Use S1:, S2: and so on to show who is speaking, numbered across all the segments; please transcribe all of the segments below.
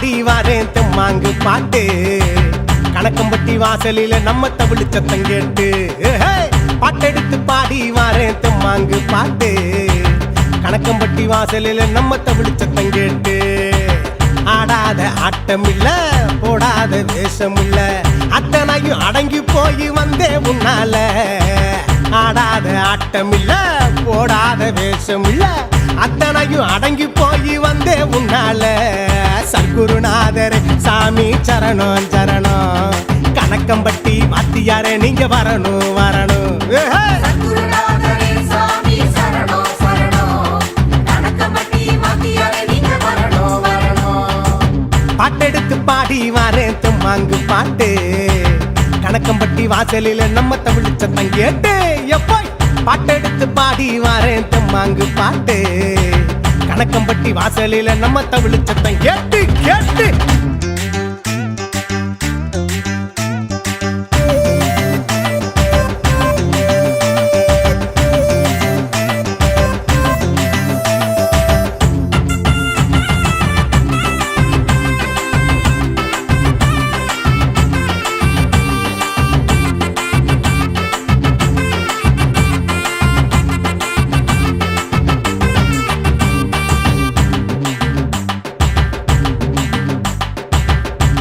S1: தெம்மாங்கு பாட்டு. கணக்கம்பட்டி வாசலில நம்ம தமிழ் சத்தம் கேட்டு. ஏஹே, பாட்டெடுத்து பாடி வரேன் தெம்மாங்கு பாட்டு. கணக்கம்பட்டி வாசலில நம்ம தமிழ் சத்தம் கேட்டு. ஆடாத ஆட்டம் இல்ல போடாத வேஷம் இல்ல அத்தனையும் அடங்கி போய் வந்தே உன்னால. ஆடாத ஆட்டம் இல்ல போடாத வேஷம் இல்லை அத்தனையும் அடங்கி போய் வந்தே உன்னால. சர்க்குருநாதர் சாமி சரணம் சரணம். கணக்கம்பட்டி வாத்தியாரே நீங்க வரணும் வரணும். பாட்டெடுத்து பாடி வாரேன் தும்மாங்கு பாட்டு. கணக்கம்பட்டி வாசலில நம்ம தமிழ் சத்தம் கேட்டு எப்போ பாட்டெடுத்து பாடி வாரேன். தும்மாங்கு பாட்டு. கணக்கம்பட்டி வாசலில நம்ம தமிழ் சத்தம் கேட்டு கேட்டு.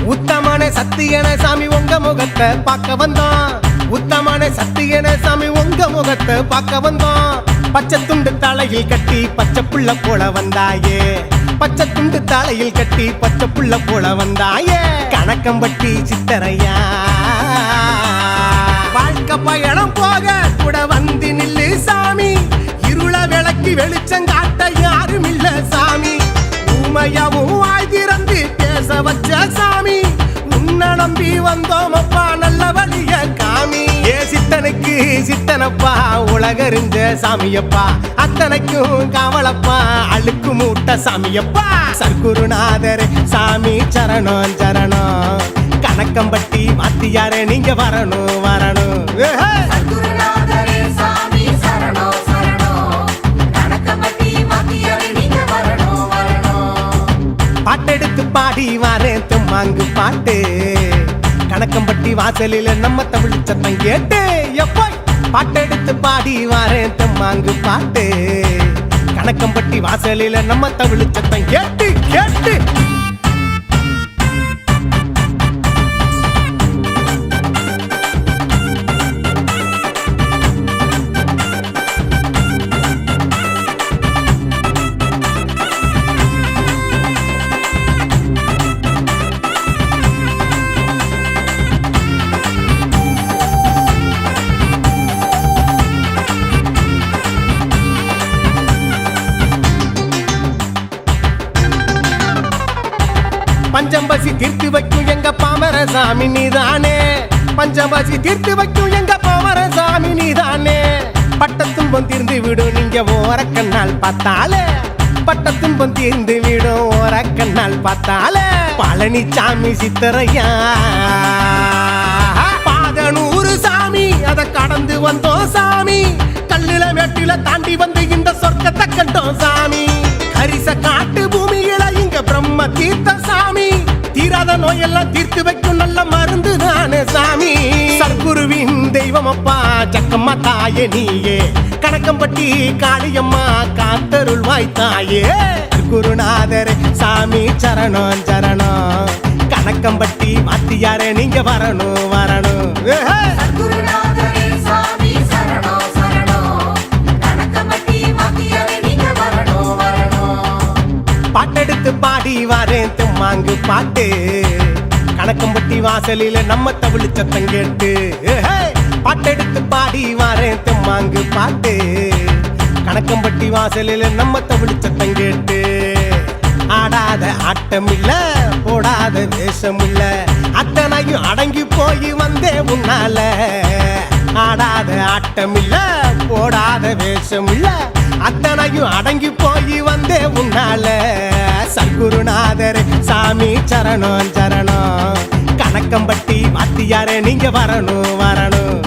S1: உத்தமான சத்தியன சாமி உங்க முகத்தை பார்க்க வந்தோம் உத்தமான சத்தியன சாமி உங்க முகத்தை பார்க்க வந்தோம் பச்சை துண்டு தலையில் கட்டி பச்சை புள்ள போல வந்தாயே. பச்சை துண்டு தலையில் கட்டி பச்சை புள்ள போல வந்தாயே. கணக்கம்பட்டி சித்தரையா. வாழ்க்கை பயணம் போக கூட வந்து நில்லு சாமி. இருள விளக்கி வெளிச்சம் காட்ட யாரும் இல்ல சாமி. உமையாவும் வச்ச சாமி. உன்னை நம்பி வந்தோம் அப்பா நல்ல வழிய காமி. ஏ சித்தனுக்கு சித்தனப்பா உலகறிஞ்ச சாமியப்பா. அத்தனைக்கும் காவலப்பா அழுக்கு மூட்ட சாமியப்பா. சர்க்குருநாதர் சாமி சரணம் சரணம். கணக்கம்பட்டி வாத்தியாரே நீங்க வரணும் வரணும். பாடி வாரேன் தும்மாங்கு பாட்டு. கணக்கம்பட்டி வாசலில நம்ம தமிழ் சத்தம் கேட்டு. எப்போ? பாட்டெடுத்து பாடி வாரேன் தும்மாங்கு பாட்டு. கணக்கம்பட்டி வாசலில நம்ம தமிழ் சத்தம் கேட்டு கேட்டு. பஞ்சம்பசி தீர்த்து வைக்கும் எங்க பாமரசாமி நீதானே? பஞ்சம்பசி தீர்த்து வைக்கும் எங்க பாமரசாமி நீதானே? பட்டத்தும் தீர்ந்து விடும் நீங்க ஓரக்கண்ணால் பார்த்தாலே. பட்டத்தும் பொந்திருந்து விடும் ஓரக்கண்ணால் பார்த்தாலே. பழனிசாமி சித்தரையா? பாதனூறு சாமி அத கடந்து வந்தோம் சாமி. கல்லுல வெட்டில தாண்டி வந்து இந்த சொர்க்கத்தை கண்டோம் சாமி. கரிச காட்டு பூமியில இங்க பிரம்ம தீர்த்த சாமி நோயெல்லாம் தீர்த்து வைக்கும் நல்ல மருந்து தானே சாமி. சர்க்குருவின் தெய்வம் அப்பா ஜக்கம்மா தாயே நீயே. கணக்கம்பட்டி காளியம்மா காத்தருள் வாய்த்தாயே குருநாதர் சாமி சரணம் சரணம். கணக்கம்பட்டி வாத்தியாரே நீங்க வரணும் வரணும். பாட்டெடுத்து பாடி வாரேன் தும்மாங்கு பாட்டு. கணக்கம்பட்டி வாசலில நம்ம தமிழ் சத்தம் கேட்டு பாட்டெடுத்து பாடி வாரேன் தும்மாங்கு பாட்டு. கணக்கம்பட்டி வாசலில நம்ம தமிழ் சத்தம் கேட்டு ஆடாத ஆட்டம் இல்ல போடாத வேஷம் இல்ல அத்தனையும் அடங்கி போய் வந்தே உன்னால. ஆடாத ஆட்டம் இல்ல போடாத வேஷம் இல்ல அத்தனையும் அடங்கி போய் வந்தே உன்னால. சர்க்குருநாதர் சாமி சரணம் அத்தியாரே நீங்க வரணும் வரணும்.